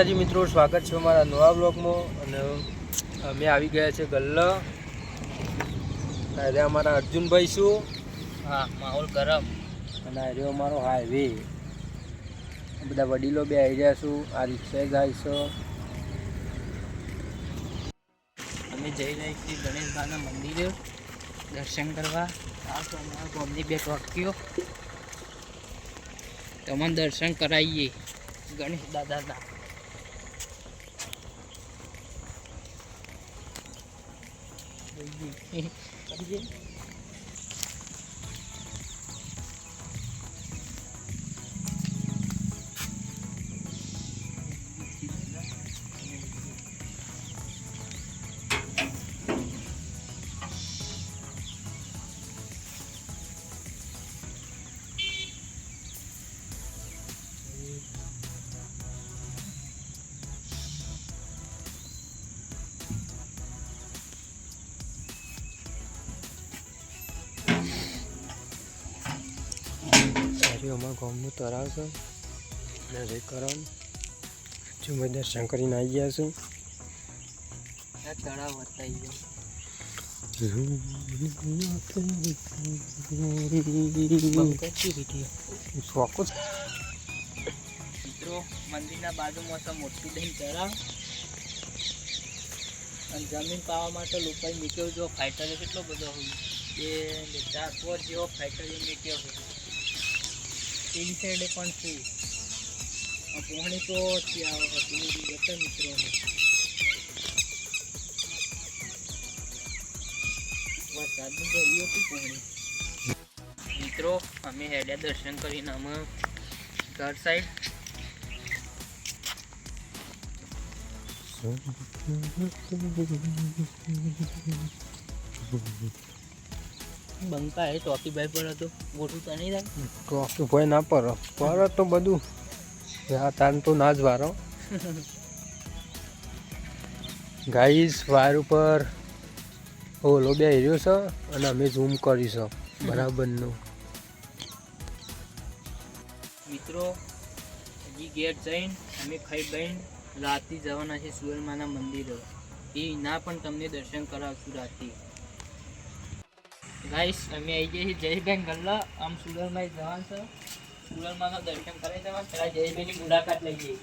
માતાજી મિત્રો સ્વાગત છે અમારા નવા બ્લોગમાં અને અમે આવી ગયા છે ગલ્લા. અરે અમારા અર્જુનભાઈ શું? હા માહોલ ગરમ. અને આ રહ્યો અમારો હાઈવે બધા વડીલો બે આવી રહ્યા છું આ રિક્ષા જાય છે. અમે જઈ રહ્યા છીએ ગણેશભાઈના મંદિરે. દર્શન કરવા. આ તો અમારા ગામની બે ટોટકીઓ તમને દર્શન કરાવીએ. ગણેશ દાદાના. Izin, tapi. રહ્યો અમારા ગામનું તળાવ છે. અને રે કરમ જુમે દર્શન કરીને આવી ગયા છું. તળાવ વતાઈ ગયો મિત્રો મંદિરના બાજુમાં છે મોટું દહીં તળાવ. અને જમીન પાવા માટે લોકોએ નીકળ્યો જો ફાઈટર કેટલો બધો હોય. એ ચાર જેવો ફાઈટર નીકળ્યો હોય પેલી સાઈડે પણ છે. આ પોહણી તો ત્યાં મિત્રો હતા મિત્રોને. વરસાદનું હતું પોહણી મિત્રો અમે હેડ્યા દર્શન કરીને અમે ઘર સાઈડ બંકા એ ચોકી ભાઈ પર હતો. મોટું તો નહીં થાય. ટોકી ભાઈ ના પર પર તો બધું. આ તાન તો ના જ વારો. ગાઈસ વાયર ઉપર ઓલો બે હીરો છે અને અમે ઝૂમ કરીશું. બરાબરનું. મિત્રો હજી ગેટ જઈને અમે ખાઈ બહીને રાતે જવાના છે સુરમાના મંદિરે. એ ના પણ તમને દર્શન કરાવશું રાતે ગાઈસ અમે આવી ગયા છીએ જયબેન ગલ્લા આમ સુરલમાં જવાનું છે. સુરલમાં દર્શન કરી દેવા પેલા જયબેનની મુલાકાત લઈ જઈએ.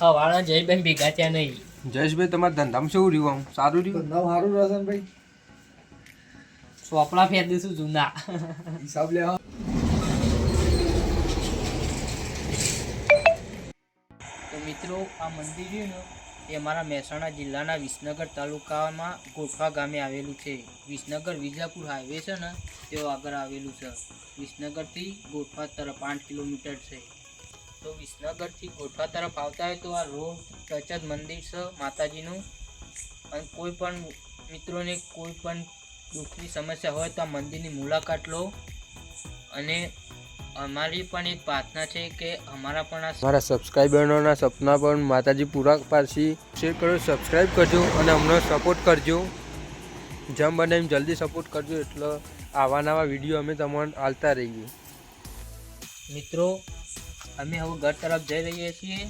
હા વાળા જયબેન ભેગા ત્યાં નહીં. જયેશભાઈ તમારા ધંધામાં શું રહ્યું આમ? સારું રહ્યું? નામ સારું રહેશે ભાઈ સોપડા ફેર દઈશું જૂના. હિસાબ લે તો મિત્રો આ મંદિર રહ્યું ને એ અમારા મહેસાણા જિલ્લાના વિસનગર તાલુકામાં ગોઠવા ગામે આવેલું છે. વિસનગર વિજાપુર હાઈવે છે ને, તેઓ આગળ આવેલું છે. વિસનગરથી ગોઠવા તરફ આઠ કિલોમીટર છે. તો વિસનગરથી ગોઠવા તરફ આવતા હોય તો આ રોડ ટચ જ મંદિર છે, માતાજીનું. અને કોઈ પણ મિત્રોને કોઈ પણ દુઃખની સમસ્યા હોય તો આ મંદિરની મુલાકાત લો. અને અમારી પણ એક પ્રાર્થના છે કે અમારા પણ આ મારા સબસ્ક્રાઈબરોના સપના પણ માતાજી પૂરા પાડશી. શેર કરો સબસ્ક્રાઈબ કરજો અને અમને સપોર્ટ કરજો. જેમ બને એમ જલ્દી સપોર્ટ કરજો એટલે આવા નવા વીડિયો અમે તમને આલતા રહીએ. મિત્રો અમે હવે ઘર તરફ જઈ રહ્યા છીએ.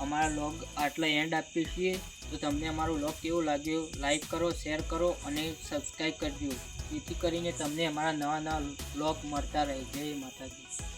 અમારા લોગ આટલા એન્ડ આપીએ છીએ. તો તમને અમારો લોગ કેવો લાગ્યો? લાઈક કરો શેર કરો અને સબસ્ક્રાઈબ કરજો. જેથી કરીને તમને અમારા નવા નવા લોગ મળતા રહે. જય માતાજી.